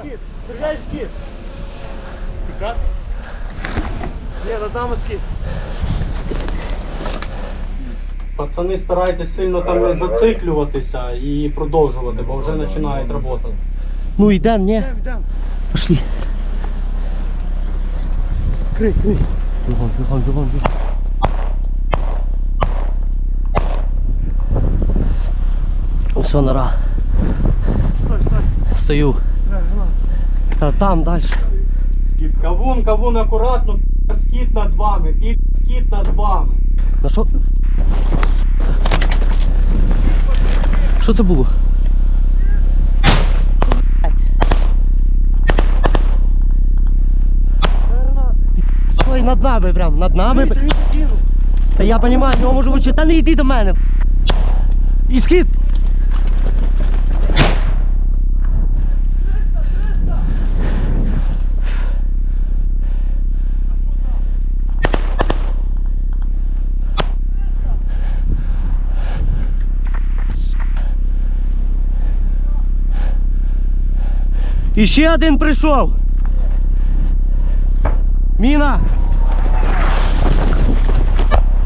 скид. Стріляй скид. Пікат. Ні, над нами скид. Пацани, старайтесь сильно там не зациклюватися і продовжувати, бо вже починають робота. Ну йдемо, ні? Йдем, йдем. Пошли. Крий, крий. Бігом, бігом, бігом, бігом. Все, нора. Стой, стой. Стою. Та там далі. Скіт. Кавун, кавун, акуратно, скіт над вами, пі***, скіт над вами. На що? Що це було? Ой, над нами прям, над нами. Та я розумію, в нього може бути, та не йди до мене. І скид. І ще один прийшов. Міна.